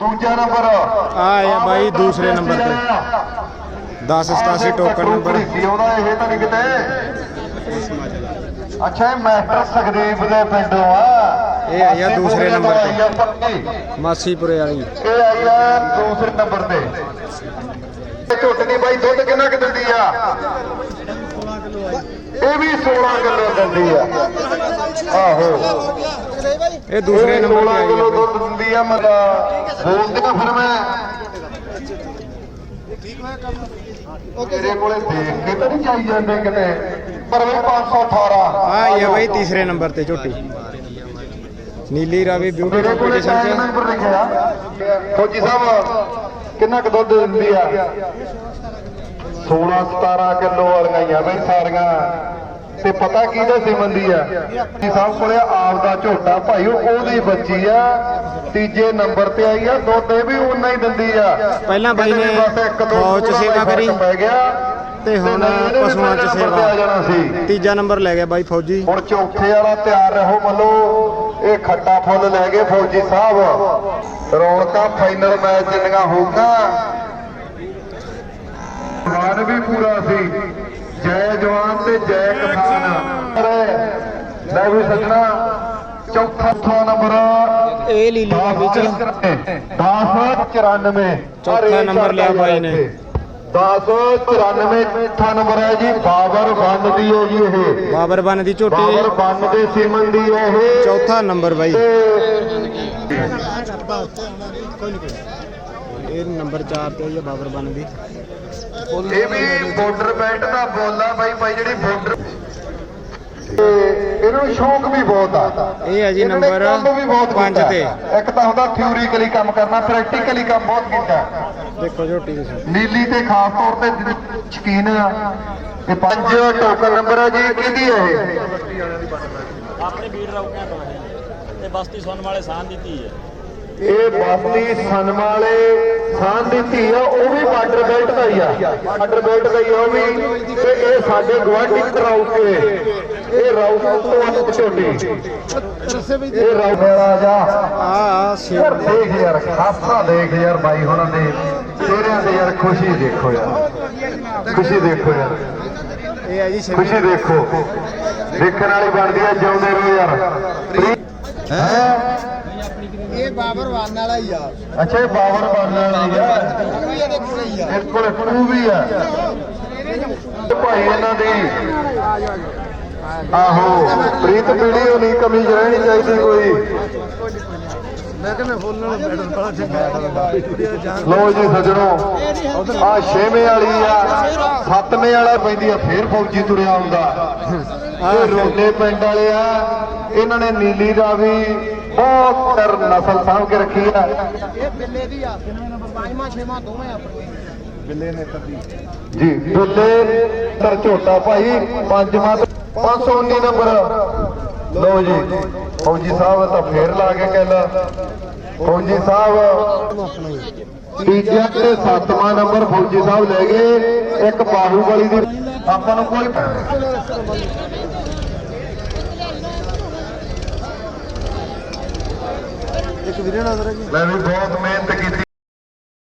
ਦੂਜਾ ਨੰਬਰ। ਆ ਇਹ ਬਾਈ ਦੂਸਰੇ ਨੰਬਰ ਤੇ। 1087 ਟੋਕਨ ਨੰਬਰ ਸੀ ਉਹਦਾ ਇਹ ਤਾਂ ਨਹੀਂ ਕਿਤੇ। ਅੱਛਾ ਇਹ ਮਾਸਟਰ ਸੁਖਦੀਪ ਦੇ ਪਿੰਡੋਂ ਆ। ਇਹ ਆਈ ਆ ਦੂਸਰੇ ਨੰਬਰ ਤੇ। ਮਾਸੀਪੁਰੇ ਵਾਲੀ। ਇਹ ਆਈ ਆ ਦੂਸਰੇ ਨੰਬਰ ਤੇ। ਇਹ ਝੋਟਣੀ ਬਾਈ ਦੁੱਧ ਕਿੰਨਾ ਕੁ ਦਿੰਦੀ ਆ? ਇਹ ਵੀ 16 ਕਿਲੋ ਦਿੰਦੀ ਆ। ਆਹੋ। ਇਹ ਦੂਸਰੇ ਨੰਬਰ 16 ਤੇ ਆਈ ਕਿਲੋ ਆ ਬਾਈ। ਦੁੱਧ ਦਿੰਦੀ ਆ ਮਤਾ ਬੋਲਦੇ ਆ ਫਿਰ ਮੈਂ ਤੇਰੇ ਕੋਲੇ ਦੇਖ ਕੇ ਤਾਂ ਨਹੀਂ ਜਾਈ ਜਾਂਦੇ ਕਿਤੇ। ਪਰ ਵੀ 518 ਆ ਆਈ ਆ ਬਾਈ ਤੀਸਰੇ ਨੰਬਰ ਤੇ ਝੋਟੀ। ਨੀਲੀ ਰਾਵੀ ਬਿਊਟੀ ਕੰਪੀਟੀਸ਼ਨ ਚ। ਨੰਬਰ ਲਿਖਿਆ। ਫੌਜੀ ਸਾਹਿਬ ਕਿੰਨਾ ਕੁ ਦੁੱਧ ਦਿੰਦੀ ਆ? 16 17 ਕਿਲੋ ਵਾਲੀਆਂ ਹੀ ਆ ਬਈ ਸਾਰੀਆਂ। ਤੇ ਪਤਾ ਕਿਹਦੇ ਸਿਮੰਦੀ ਆ? ਜੀ ਸਾਹਿਬ ਕੋਲੇ ਆਪ ਦਾ ਝੋਟਾ ਭਾਈ ਉਹ ਉਹਦੀ ਬੱਚੀ ਆ। ਤੀਜੇ ਨੰਬਰ ਤੇ ਆਈ ਆ ਦੁੱਧ ਇਹ ਵੀ ਉਨਾ ਹੀ ਦਿੰਦੀ ਆ। ਪਹਿਲਾਂ ਬਾਈ ਨੇ ਫੌਜ 'ਚ ਸੇਵਾ ਕਰੀ। ਪੈ ਗਿਆ। ਤੇ ਹੁਣ ਪਸ਼ੂਆਂ 'ਚ ਸੇਵਾ। ਤੀਜਾ ਨੰਬਰ ਲੈ ਗਿਆ ਬਾਈ ਫੌਜੀ। ਹੁਣ ਚੌਥੇ ਵਾਲਾ ਤਿਆਰ ਰਹੋ ਮੱਲੋ। ਇਹ ਖੱਟਾ ਫੁੱਲ ਲੈ ਗਏ ਫੌਜੀ ਸਾਹਿਬ। ਰੌਣਕਾਂ ਫਾਈਨਲ ਮੈਚ ਜਿੰਨੀਆਂ ਹੋਊਗਾ ਤੇ ਜੈ ਕਿਸਾਨ। ਅਰੇ ਲੈ ਵੀ ਸੱਜਣਾ ਚੌਥਾ ਥਾ ਨੰਬਰ। ਇਹ ਲੀਲੀ ਰਾਵੀ ਚ 1094 ਚੌਥਾ ਨੰਬਰ ਲਿਆ ਬਾਈ ਨੇ। 1094 ਚੌਥਾ ਨੰਬਰ ਹੈ ਜੀ ਬਾਬਰ ਬੰਦ ਦੀ ਹੈ ਜੀ ਇਹ। ਬਾਬਰ ਬਨ ਦੀ ਝੋਟੀ। ਬਾਬਰ ਬੰਨ ਦੇ ਸੀਮਨ ਦੀ ਹੈ ਇਹ। ਚੌਥਾ ਨੰਬਰ ਬਾਈ। ਇਹ ਨੰਬਰ 4 ਤੇ ਆ ਬਾਬਰ ਬਨ ਦੀ। ਇਹ ਵੀ ਬਾਰਡਰ ਬੈਲਟ ਦਾ ਬੋਲਾ ਬਾਈ ਬਾਈ ਜਿਹੜੀ ਬਾਰਡਰ ਤੇ ਇਹਨਾਂ ਨੂੰ ਸ਼ੌਂਕ ਵੀ ਬਹੁਤ ਆ। ਇਹ ਹੈ ਜੀ ਨੰਬਰ ਕੰਮ ਵੀ ਬਹੁਤ ਪੰਜ ਕੀਤਾ। ਤੇ। ਇੱਕ ਤਾਂ ਹੁੰਦਾ ਥਿਊਰੀਕਲੀ ਕੰਮ ਕਰਨਾ ਪ੍ਰੈਕਟੀਕਲੀ ਕੰਮ ਬਹੁਤ ਕੀਤਾ। ਦੇਖੋ ਝੋਟੀ ਨੀਲੀ ਤੇ ਖਾਸ ਤੌਰ ਤੇ ਸ਼ਕੀਨ ਆ। ਇਹ ਪੰਜ ਟੋਕਨ ਨੰਬਰ ਹੈ ਜੀ ਕਿਹਦੀ ਹੈ ਇਹ? ਆਪਣੇ ਵੀਰ ਰੌਕਿਆਂ ਤੋਂ ਹੈ ਤੇ ਬਸਤੀ ਸੁਣਨ ਵਾਲੇ ਸਾਨ ਦਿੱਤੀ ਹੈ। ਇਹ ਬਸਤੀ ਸਨਮ ਵਾਲੇ ਸਾਨ ਦੀ ਧੀ ਆ, ਉਹ ਵੀ ਬਾਰਡਰ ਬੈਲਟ ਦਾ ਹੀ ਆ। ਬਾਰਡਰ ਬੈਲਟ ਦਾ ਹੀ ਆ ਉਹ ਵੀ। ਤੇ ਇਹ ਸਾਡੇ ਗਵਾਂਢੀ ਰੌਕੇ ਇਹ ਰੌਕ ਤੋਂ ਅੱਤ ਛੋਟੀ ਇਹ ਰੌਕ ਮੇਰਾ ਜਾ। ਆ ਆ ਦੇਖ ਯਾਰ, ਖਾਸਾ ਦੇਖ ਯਾਰ ਬਾਈ ਹੁਣਾਂ ਦੇ ਚਿਹਰਿਆਂ ਤੇ ਯਾਰ ਖੁਸ਼ੀ ਦੇਖੋ ਯਾਰ। ਖੁਸ਼ੀ ਦੇਖੋ ਯਾਰ। ਇਹ ਹੈ ਜੀ ਖੁਸ਼ੀ ਦੇਖੋ। ਦੇਖਣ ਵਾਲੀ ਬਣਦੀ ਆ, ਜਿਉਂਦੇ ਰਹੋ ਯਾਰ। ਹੈ? ਵਾਲਾ ਹੀ ਆ। ਅੱਛਾ ਇਹ ਪਾਵਰ ਬਣਨ ਵਾਲੀ ਆ। ਉਹ ਵੀ ਇਹਦੇ ਕੋਲ ਹੀ ਆ ਇਸ ਕੋਲ ਕਰੂ ਵੀ ਆ। ਭਾਈ ਇਹਨਾਂ ਦੀ ਆਹੋ ਪ੍ਰੀਤ ਪੀੜੀ ਉਹ ਨਹੀਂ ਕਮੀ ਰਹਿਣੀ ਚਾਹੀਦੀ ਕੋਈ। ਮੈਂ ਕਹਿੰਦਾ ਫੁੱਲ ਨਾਲ ਮੈਡਲ ਬੜਾ ਚੰਗਾ ਲੋ ਜੀ ਸਜਣੋ ਆ ਛੇਵੇਂ ਵਾਲੀ ਆ ਸੱਤਵੇਂ ਵਾਲਾ ਪੈਂਦੀ ਆ ਫੇਰ ਫੌਜੀ ਤੁਰਿਆ ਹੁੰਦਾ ਇਹ ਰੋਡੇ ਪਿੰਡ ਵਾਲੇ ਆ ਇਹਨਾਂ ਨੇ ਨੀਲੀ ਦਾ ਵੀ ਬਹੁਤ ਤਰ ਨਸਲ ਸਾਂਭ ਕੇ ਰੱਖੀ ਆ। ਇਹ ਬਿੱਲੇ ਦੀ ਆ। ਕਿੰਨੇ ਨੰਬਰ ਪੰਜਵਾਂ ਛੇਵਾਂ ਦੋਵੇਂ ਆਪਣੇ ਜੀ ਬੁੱਲੇ ਤਰ ਝੋਟਾ ਭਾਈ ਪੰਜਵਾਂ ਤੇ 519 ਨੰਬਰ। ਲਓ ਜੀ। ਫੌਜੀ ਸਾਹਿਬ ਤਾਂ ਫੇਰ ਲਾ ਕੇ ਕਹਿਲਾ ਫੌਜੀ ਸਾਹਿਬ ਤੀਜਾ ਤੇ ਸੱਤਵਾਂ ਨੰਬਰ ਫੌਜੀ ਸਾਹਿਬ ਲੈ ਗਏ ਇੱਕ ਬਾਹੂਬਲੀ ਦੀ ਆਪਾਂ ਨੂੰ ਕੋਈ ਇੱਕ ਵੀਰੇ ਨਜ਼ਰ ਹੈ ਮੈਂ ਵੀ ਬਹੁਤ ਮਿਹਨਤ ਕੀਤੀ।